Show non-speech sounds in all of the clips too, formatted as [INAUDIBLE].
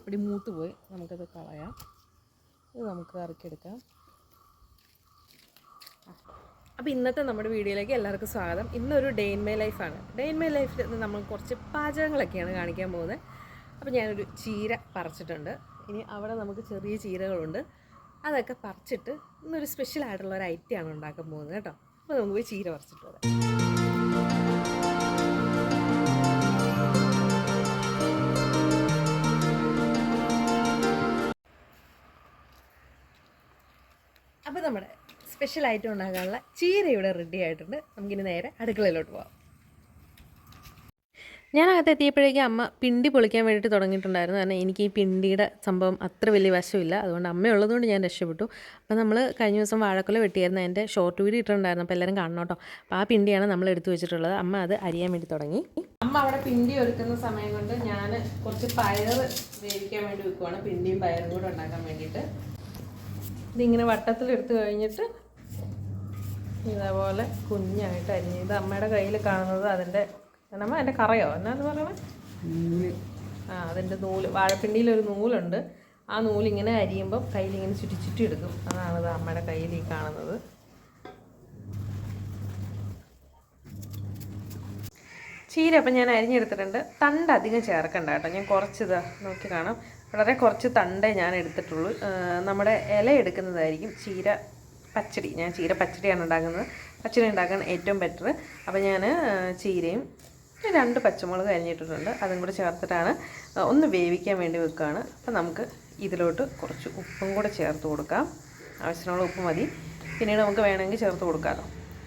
അപ്പടി മൂത്ത് പോയി നമുക്കത് കളയാം. ഇത് നമുക്ക് ഇറക്കിയെടുക്കാം അപ്പോൾ ഇന്നത്തെ നമ്മുടെ വീഡിയോയിലേക്ക് എല്ലാവർക്കും സ്വാഗതം. ഇന്നൊരു ഡേ ഇൻ മൈ ലൈഫാണ് ഡേ ഇൻ മൈ ലൈഫിൽ നമ്മൾ കുറച്ച് പാചകങ്ങളൊക്കെയാണ് കാണിക്കാൻ പോകുന്നത്. അപ്പോൾ ഞാനൊരു ചീര പറിച്ചിട്ടുണ്ട്. ഇനി അവിടെ നമുക്ക് ചെറിയ ചീരകളുണ്ട്. അതൊക്കെ പറിച്ചിട്ട് ഇന്നൊരു സ്പെഷ്യൽ ആയിട്ടുള്ള ഒരു ഐറ്റമാണ് ഉണ്ടാക്കാൻ പോകുന്നത് കേട്ടോ. അപ്പോൾ നമുക്ക് പോയി ചീര പറിച്ചിട്ട് വരാം. അപ്പോൾ നമ്മുടെ സ്പെഷ്യൽ ഐറ്റം ഉണ്ടാക്കാനുള്ള ചീര ഇവിടെ റെഡി ആയിട്ടുണ്ട്. നമുക്കിനി നേരെ അടുക്കളയിലോട്ട് പോകാം ഞാനകത്ത് എത്തിയപ്പോഴേക്കും അമ്മ പിണ്ടി പൊളിക്കാൻ വേണ്ടിയിട്ട് തുടങ്ങിയിട്ടുണ്ടായിരുന്നു. കാരണം എനിക്ക് ഈ പിണ്ടിയുടെ സംഭവം അത്ര വലിയ വശമില്ല. അതുകൊണ്ട് അമ്മ ഉള്ളതുകൊണ്ട് ഞാൻ രക്ഷപ്പെട്ടു. അപ്പോൾ നമ്മൾ കഴിഞ്ഞ ദിവസം വാഴക്കൊല വെട്ടിയായിരുന്നു. എന്റെ ഷോർട്ട് വീഡിയോ ഇട്ടിട്ടുണ്ടായിരുന്നു. അപ്പോൾ എല്ലാവരും കാണണം കേട്ടോ. അപ്പോൾ ആ പിണ്ടിയാണ് നമ്മൾ എടുത്തു വെച്ചിട്ടുള്ളത്. അമ്മ അത് അരിയാൻ വേണ്ടി തുടങ്ങി. അമ്മ അവിടെ പിണ്ടി ഒരുക്കുന്ന സമയം കൊണ്ട് ഞാൻ കുറച്ച് പയർ വേവിക്കാൻ വേണ്ടി വെക്കുവാണ്. പിണ്ടിയും പയറും കൂടെ ഉണ്ടാക്കാൻ വേണ്ടിയിട്ട്. ഇതിങ്ങനെ വട്ടത്തിലെടുത്ത് കഴിഞ്ഞിട്ട് ഇതേപോലെ കുഞ്ഞായിട്ട് അരിഞ്ഞ്. ഇത് അമ്മയുടെ കയ്യിൽ കാണുന്നത് അതിന്റെ നമ്മ അതിന്റെ കറയോ? എന്നാന്ന് പറയണേ? ആ അതിന്റെ നൂൽ. വാഴപ്പിണ്ടിയിലൊരു നൂലുണ്ട്. ആ നൂലിങ്ങനെ അരിയുമ്പം കയ്യിലിങ്ങനെ ചുറ്റി ചുറ്റി എടുക്കും. അതാണ് ഇത് അമ്മയുടെ കയ്യിൽ ഈ കാണുന്നത്. ചീര അപ്പം ഞാൻ അരിഞ്ഞെടുത്തിട്ടുണ്ട്. തണ്ട് അധികം ചേർക്കണ്ട കേട്ടോ. ഞാൻ കുറച്ചിത് നോക്കി കാണാം. വളരെ കുറച്ച് തണ്ടേ ഞാൻ എടുത്തിട്ടുള്ളൂ. നമ്മുടെ ഇല എടുക്കുന്നതായിരിക്കും ചീര പച്ചടി. ഞാൻ ചീര പച്ചടിയാണ് ഉണ്ടാക്കുന്നത്. പച്ചടി ഉണ്ടാക്കാൻ ഏറ്റവും ബെറ്റർ അപ്പോൾ ഞാൻ ചീരയും രണ്ട് പച്ചമുളക് അരിഞ്ഞിട്ടിട്ടുണ്ട്. അതും കൂടെ ചേർത്തിട്ടാണ് ഒന്ന് വേവിക്കാൻ വേണ്ടി വെക്കുകയാണ്. അപ്പോൾ നമുക്ക് ഇതിലോട്ട് കുറച്ച് ഉപ്പും കൂടെ ചേർത്ത് കൊടുക്കാം. ആവശ്യത്തിനുള്ള ഉപ്പ് മതി. പിന്നീട് നമുക്ക് വേണമെങ്കിൽ ചേർത്ത് കൊടുക്കാമല്ലോ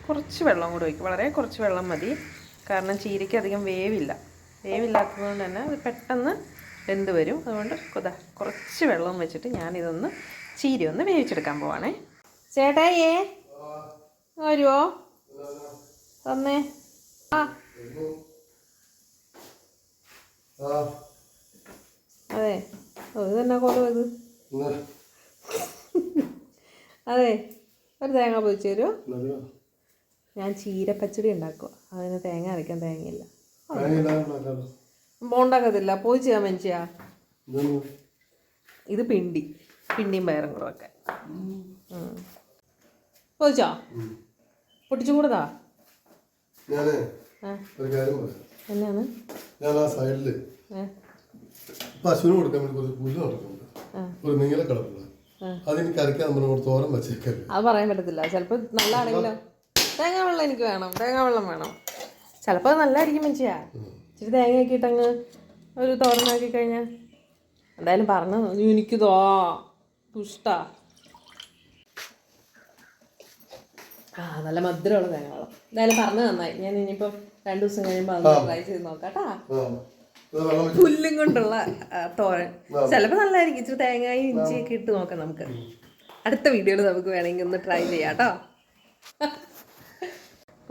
കുറച്ച് വെള്ളം കൂടെ ഒഴിക്കും. വളരെ കുറച്ച് വെള്ളം മതി. കാരണം ചീരയ്ക്ക് അധികം വേവില്ല. വേവില്ലാത്തതുകൊണ്ട് തന്നെ അത് പെട്ടെന്ന് വെന്ത് വരും. അതുകൊണ്ട് കുതാ കുറച്ച് വെള്ളം വെച്ചിട്ട് ഞാനിതൊന്ന് ചീരി ഒന്ന് വേവിച്ചെടുക്കാൻ പോവാണേ. ചേട്ടായിയേ വരുമോ തന്നേ ആ. അതെ ഓ തന്നെ കൊള്ളു ഇത്. അതെ ഒരു തേങ്ങ പൊതിച്ച് തരുമോ ഞാൻ ചീരപ്പച്ചടി പച്ചടി ഉണ്ടാക്കുക അതിന് തേങ്ങ അരയ്ക്കാൻ തേങ്ങയില്ല. ഉണ്ടാക്കത്തില്ല പോയി ചെയ്യാൻ മനുഷ്യ. ഇത് പിണ്ടി. പിണ്ടിയും പയറും കൂടെ ഒക്കെ പോയിച്ചോ പൊട്ടിച്ചു കൂടതാ ഒരു കാര്യം പറയാം. എന്നാണ്? ഞാൻ ആ സൈഡിൽ ഏ പശുവിന് കൊടുക്കാൻ വേണ്ടി കുറച്ച് പുല്ല് നടക്കുന്നുണ്ട്. ആ. ഒരു നീല കളറുള്ള അതെനിക്ക് അരയ്ക്കാൻ നമ്മൾ ഇവിടെ തോരൻ വെച്ചേക്കല്ലേ അത് പറയാൻ പറ്റത്തില്ല. ചിലപ്പോൾ നല്ലതാണെങ്കിലോ? തേങ്ങാ വെള്ളം എനിക്ക് വേണം. തേങ്ങാ വെള്ളം വേണം ചിലപ്പോൾ നല്ലതായിരിക്കും മനുഷ്യ. ഇച്ചിരി തേങ്ങ ആക്കിയിട്ട് അങ്ങ് ഒരു തോരനാക്കി കഴിഞ്ഞാൽ എന്തായാലും പറഞ്ഞു എനിക്ക് തോ ഇഷ്ടാ ആ നല്ല മധുരമുള്ള തേങ്ങ വെള്ളം എന്തായാലും പറഞ്ഞു നന്നായി ഞാൻ ഇനിയിപ്പോൾ രണ്ടു ദിവസം കഴിയുമ്പോൾ അത് ട്രൈ ചെയ്ത് നോക്കാട്ടാ പുല്ലും കൊണ്ടുള്ള തോരൻ. ചിലപ്പോൾ നല്ലതായിരിക്കും. ഇച്ചിരി തേങ്ങയും ഇഞ്ചിയൊക്കെ ഇട്ട് നോക്കാം നമുക്ക്. അടുത്ത വീഡിയോയിൽ നമുക്ക് വേണമെങ്കിൽ ഒന്ന് ട്രൈ ചെയ്യാം കേട്ടോ.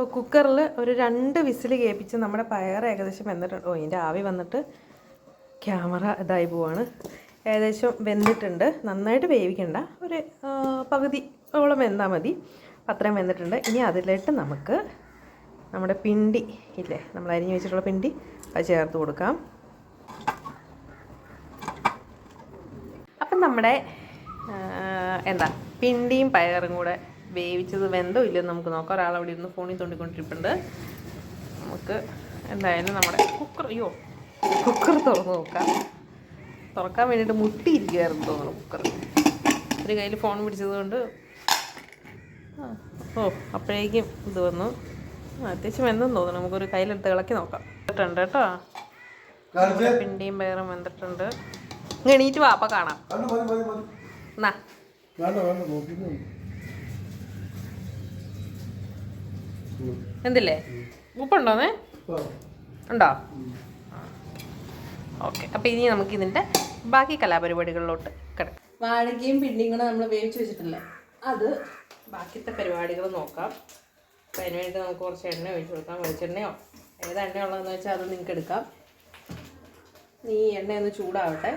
ഇപ്പോൾ കുക്കറിൽ ഒരു രണ്ട് വിസിൽ കേൾപ്പിച്ച് നമ്മുടെ പയർ ഏകദേശം വെന്തിട്ടുണ്ട് ഓ ഇതിന്റെ ആവി വന്നിട്ട് ക്യാമറ ഇതായി പോവാണ്. ഏകദേശം വെന്തിട്ടുണ്ട്. നന്നായിട്ട് വേവിക്കണ്ട. ഒരു പകുതി ഓളം വെന്താൽ മതി. അത്രയും വെന്തിട്ടുണ്ട്. ഇനി അതിലിട്ട് നമുക്ക് നമ്മുടെ പിണ്ടി ഇല്ലേ നമ്മൾ അരിഞ്ഞു വെച്ചിട്ടുള്ള പിണ്ടി അത് ചേർത്ത് കൊടുക്കാം. അപ്പം നമ്മുടെ എന്താ പിണ്ടിയും പയറും കൂടെ വേവിച്ചത് വെന്തോ ഇല്ലെന്ന് നമുക്ക് നോക്കാം. ഒരാളവിടെ ഇരുന്ന് ഫോണിൽ തോണ്ടിക്കൊണ്ടിരിപ്പുണ്ട്. നമുക്ക് എന്തായാലും നമ്മുടെ കുക്കർ അയ്യോ കുക്കർ തുറന്ന് നോക്കാം. തുറക്കാൻ വേണ്ടിയിട്ട് മുട്ടിയിരിക്കുമായിരുന്നു തോന്നുന്നു കുക്കർ. ഒരു കയ്യിൽ ഫോൺ പിടിച്ചത് കൊണ്ട് ഓ അപ്പോഴേക്കും ഇത് വന്നു. അത്യാവശ്യം വെന്തെന്ന് തോന്നുന്നു. നമുക്കൊരു കയ്യിലെടുത്ത് ഇളക്കി നോക്കാം. ഇട്ടിട്ടുണ്ട് കേട്ടോ. പിണ്ടിയും പയറും വെന്തിട്ടുണ്ട്. ഇങ്ങ് എണീറ്റ് വാപ്പ കാണാം. എന്നാ എന്തില്ലേ? ഉപ്പുണ്ടോന്നേ? ഉണ്ടോ? ഓക്കെ. അപ്പോൾ ഇനി നമുക്ക് ഇതിന്റെ ബാക്കി കലാപരിപാടികളിലോട്ട് കിടക്കാം. വാഴയ്ക്കയും പിണ്ടിയും കൂടെ നമ്മൾ വേവിച്ച് വെച്ചിട്ടില്ല? അത് ബാക്കിത്തെ പരിപാടികൾ നോക്കാം. അപ്പോൾ അതിന് വേണ്ടി നമുക്ക് കുറച്ച് എണ്ണ ഒഴിച്ച് കൊടുക്കാം. വെളിച്ചെണ്ണയോ? ഏത് എണ്ണ ഉള്ളതെന്ന് വെച്ചാൽ അത് നിങ്ങൾക്ക് എടുക്കാം. നീ എണ്ണ ഒന്ന് ചൂടാവട്ടെ.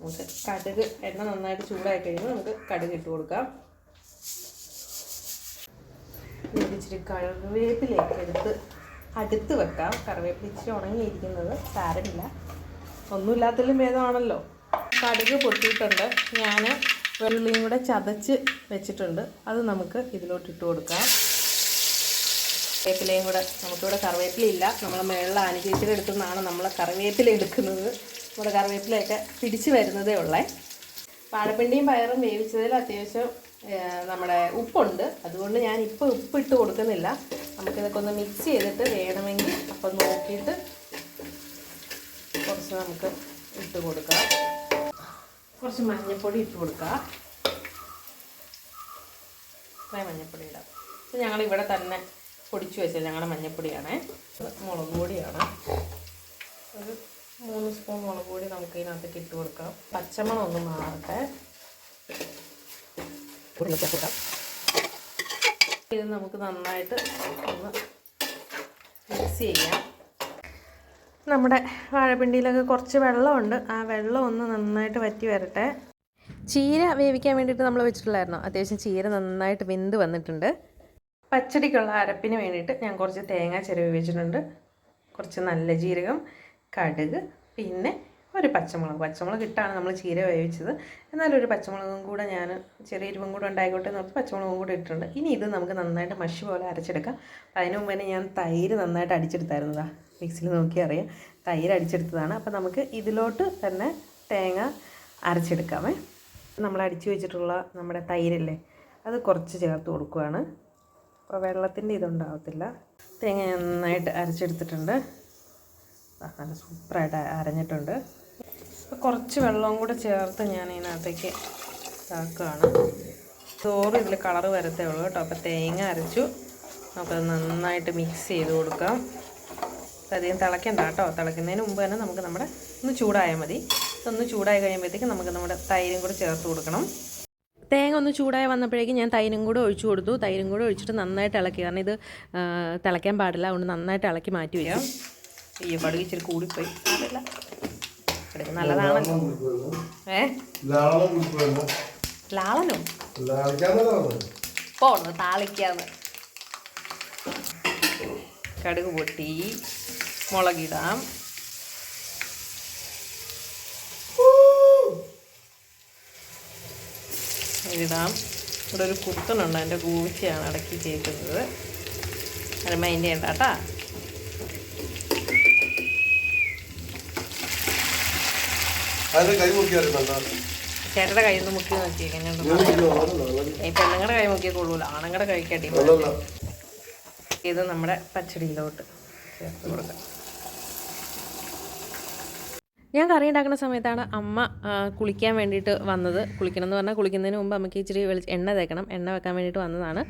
നമുക്ക് കടുക് എണ്ണ നന്നായിട്ട് ചൂടായി കഴിയുമ്പോൾ നമുക്ക് കടുക് ഇട്ട് കൊടുക്കാം. ഇതിൽ ഇച്ചിരി കറിവേപ്പിലേക്ക് എടുത്ത് അടുത്ത് വെക്കാം. കറിവേപ്പില ഇച്ചിരി ഉണങ്ങിയിരിക്കുന്നത് സാരമില്ല. ഒന്നുമില്ലാത്തതിലും ഭേദമാണല്ലോ. കടുക് പൊട്ടിയിട്ടുണ്ട്. ഞാൻ വെള്ളിയും കൂടെ ചതച്ച് വെച്ചിട്ടുണ്ട്. അത് നമുക്ക് ഇതിലോട്ട് ഇട്ട് കൊടുക്കാം. കറിവേപ്പിലയും കൂടെ. നമുക്കിവിടെ കറിവേപ്പില ഇല്ല. നമ്മൾ മേളിൽ ആനുചേച്ചിയുടെ അടുത്തു നിന്നാണ് നമ്മൾ കറിവേപ്പില എടുക്കുന്നത്. നമ്മുടെ കറിവേപ്പിലയൊക്കെ പിടിച്ച് വരുന്നതേ ഉള്ളേ. വാഴപ്പിണ്ടിയും പയറും വേവിച്ചതിൽ അത്യാവശ്യം നമ്മുടെ ഉപ്പുണ്ട്. അതുകൊണ്ട് ഞാൻ ഇപ്പോൾ ഉപ്പ് ഇട്ട് കൊടുക്കുന്നില്ല. നമുക്കിതൊക്കെ ഒന്ന് മിക്സ് ചെയ്തിട്ട് വേണമെങ്കിൽ അപ്പം നോക്കിയിട്ട് കുറച്ച് നമുക്ക് ഇട്ട് കൊടുക്കാം. കുറച്ച് മഞ്ഞൾപ്പൊടി ഇട്ട് കൊടുക്കാം. ഇത്രയും മഞ്ഞൾപ്പൊടി ഇടാം. ഇത് ഞങ്ങൾ ഇവിടെ തന്നെ പൊടിച്ചു വെച്ചത് ഞങ്ങളുടെ മഞ്ഞൾപ്പൊടിയാണ് മുളക് പൊടിയാണ്. ഒരു മൂന്ന് സ്പൂൺ മുളക് പൊടി നമുക്ക് ഇതിനകത്തേക്ക് ഇട്ട് കൊടുക്കാം. പച്ചമണം ഒന്ന് മാറട്ടെ. ഉരുളിക്കൊക്കെ ഇടാം ഇത് നമുക്ക് നന്നായിട്ട് ഒന്ന് മിക്സ് ചെയ്യാം. നമ്മുടെ വാഴപ്പിണ്ടിയിലൊക്കെ കുറച്ച് വെള്ളമുണ്ട്. ആ വെള്ളം ഒന്ന് നന്നായിട്ട് വറ്റി വരട്ടെ. ചീര വേവിക്കാൻ വേണ്ടിയിട്ട് നമ്മൾ വെച്ചിട്ടുള്ളായിരുന്നു. അത്യാവശ്യം ചീര നന്നായിട്ട് വെന്ത് വന്നിട്ടുണ്ട്. പച്ചടിക്കുള്ള അരപ്പിന് വേണ്ടിയിട്ട് ഞാൻ കുറച്ച് തേങ്ങ ചിരവി വെച്ചിട്ടുണ്ട്. കുറച്ച് നല്ല ജീരകം കടുക് പിന്നെ ഒരു പച്ചമുളക്. പച്ചമുളക് ഇട്ടാണ് നമ്മൾ ചീര വേവിച്ചത്. ഒരു പച്ചമുളകും കൂടെ ഞാൻ ചെറിയ എരിവും കൂടെ ഉണ്ടായിക്കോട്ടെ എന്ന് ഓർത്ത് പച്ചമുളകും കൂടെ ഇട്ടിട്ടുണ്ട്. ഇനി ഇത് നമുക്ക് നന്നായിട്ട് മഷി പോലെ അരച്ചെടുക്കാം. അതിന് മുമ്പ് തന്നെ ഞാൻ തൈര് നന്നായിട്ട് അടിച്ചെടുത്തായിരുന്നതാ മിക്സിയിൽ നോക്കി അറിയാം. തൈര് അടിച്ചെടുത്തതാണ്. അപ്പം നമുക്ക് ഇതിലോട്ട് തന്നെ തേങ്ങ അരച്ചെടുക്കാമേ. നമ്മൾ അടിച്ചു വെച്ചിട്ടുള്ള നമ്മുടെ തൈരല്ലേ അത് കുറച്ച് ചേർത്ത് കൊടുക്കുകയാണ് അപ്പോൾ വെള്ളത്തിന്റെ ഇതുണ്ടാവത്തില്ല തേങ്ങ നന്നായിട്ട് അരച്ചെടുത്തിട്ടുണ്ട്. നല്ല സൂപ്പറായിട്ട് അരഞ്ഞിട്ടുണ്ട്. അപ്പോൾ കുറച്ച് വെള്ളവും കൂടെ ചേർത്ത് ഞാൻ ഇതിനകത്തേക്ക് ഇതാക്കുകയാണ്. ചോറ് ഇതിൽ കളറ് വരത്തേ ഉള്ളൂ കേട്ടോ. അപ്പോൾ തേങ്ങ അരച്ചു. നമുക്കത് നന്നായിട്ട് മിക്സ് ചെയ്ത് കൊടുക്കാം. അധികം തിളയ്ക്കണ്ട കേട്ടോ. തിളയ്ക്കുന്നതിന് മുമ്പ് തന്നെ നമുക്ക് നമ്മുടെ ഒന്ന് ചൂടായാൽ മതി. ഒന്ന് ചൂടായി കഴിയുമ്പോഴത്തേക്ക് നമുക്ക് നമ്മുടെ തൈരും കൂടെ ചേർത്ത് കൊടുക്കണം. തേങ്ങ ഒന്ന് ചൂടായി വന്നപ്പോഴേക്കും ഞാൻ തൈരും കൂടെ ഒഴിച്ചു കൊടുത്തു. തൈരും കൂടെ ഒഴിച്ചിട്ട് നന്നായിട്ട് ഇളക്കി. കാരണം ഇത് തിളയ്ക്കാൻ പാടില്ല. അതുകൊണ്ട് നന്നായിട്ട് ഇളക്കി മാറ്റി വയ്ക്കാം ഈ പടുകിച്ചിരി കൂടിപ്പോയി. പാടില്ല കടുക് നല്ലതാണല്ലോ. ഏ? ലാളനോ? പോന്ന് താളിക്കാന്ന്. കടുക് പൊട്ടി. മുളകിടാം. ഇടാം ഇവിടെ ഒരു കുത്തനുണ്ട്. അതിന്റെ കൂച്ചയാണ് അടക്കി ചേർക്കുന്നത്. അത് മൈൻഡ് ചെയ്യണ്ട കേട്ടാ. അതിന്റെ കൈ മുക്കിയായിരുന്നോ ചേട്ടയുടെ കയ്യിൽ നിന്ന് മുക്കി നോക്കി ഈ പെണ്ണുങ്ങളുടെ കൈ മുക്കിയ കൊള്ളൂല. ആണുങ്ങളുടെ കൈക്കടി ഇത് നമ്മുടെ പച്ചടിയിലോട്ട് ചേർത്ത് കൊടുക്കാം. ഞാൻ കറി ഉണ്ടാക്കുന്ന സമയത്താണ് അമ്മ കുളിക്കാൻ വേണ്ടിയിട്ട് വന്നത്. കുളിക്കണം എന്ന് പറഞ്ഞാൽ കുളിക്കുന്നതിന് മുമ്പ് അമ്മയ്ക്ക് ഇച്ചിരി വെളി എണ്ണ തേക്കണം. എണ്ണ വെക്കാൻ വേണ്ടിയിട്ട് വന്നതാണ്.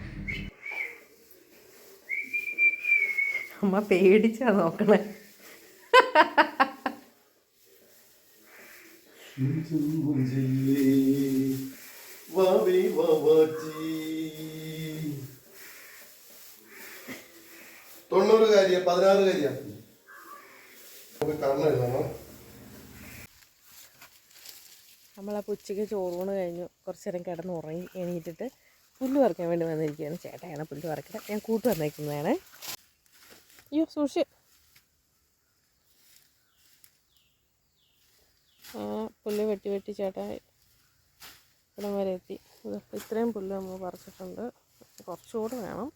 അമ്മ പേടിച്ചാ നോക്കണേ. [LAUGHS] തൊണ്ണൂറ് കാര്യ പതിനാറ് കാര്യ നമ്മളപ്പോൾ ഉച്ചയ്ക്ക് ചോറൂണ് കഴിഞ്ഞു. കുറച്ച് നേരം കിടന്ന് ഉറങ്ങി എണീറ്റിട്ട് പുല്ല് പറിക്കാൻ വേണ്ടി വന്നിരിക്കുകയാണ്. ചേട്ടയാണ് പുല്ല് പറിക്കട്ടെ. ഞാൻ കൂട്ട് വന്നേക്കുന്നതാണ്. അയ്യോ സൂക്ഷി ആ പുല്ല് വെട്ടി വെട്ടി ചേട്ടാ ഇവിടം വരെ എത്തി. ഇത് ഇത്രയും പുല്ല് നമ്മൾ പറിച്ചിട്ടുണ്ട്. കുറച്ചുകൂടെ വേണം.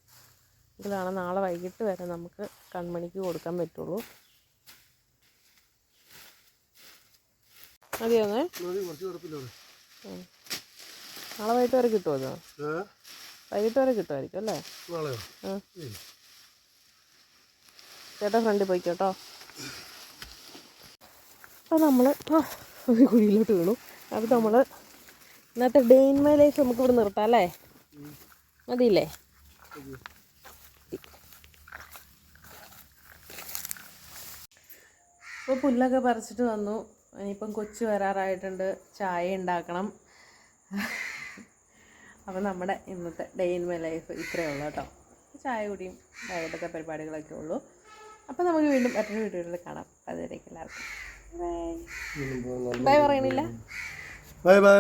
ഇതിലാണ് നാളെ വൈകിട്ട് വരെ നമുക്ക് കൺമണിക്ക് കൊടുക്കാൻ പറ്റുള്ളൂ. മതിയാന്നേ നാളെ വൈകിട്ട് വരെ കിട്ടുമോ അത് വൈകിട്ട് വരെ കിട്ടുമായിരിക്കും അല്ലേ? ചേട്ടാ ഫ്രണ്ടിൽ പോയിക്കോട്ടോ അപ്പോൾ നമ്മൾ ഒരു കുഴിയിലോട്ട് വീണു. അപ്പോൾ നമ്മൾ ഇന്നത്തെ ഡേ ഇൻ മൈ ലൈഫ് നമുക്ക് ഇവിടെ നിർത്താം അല്ലേ? മതിയില്ലേ? ഇപ്പോൾ പുല്ലൊക്കെ പറിച്ചിട്ട് വന്നു. ഇനിയിപ്പം കൊച്ചു വരാറായിട്ടുണ്ട്. ചായ ഉണ്ടാക്കണം. അപ്പോൾ നമ്മുടെ ഇന്നത്തെ ഡേ ഇൻ മൈ ലൈഫ് ഇത്രയേ ഉള്ളൂ കേട്ടോ. ചായ കുടിയും ഡയറ്റൊക്കെ പരിപാടികളൊക്കെ ഉള്ളൂ. അപ്പോൾ നമുക്ക് വീണ്ടും മറ്റൊരു വീഡിയോയിൽ കാണാം. അതുവരേക്കും എല്ലാവർക്കും. ബൈ ബൈ പറയണില്ല. Bye bye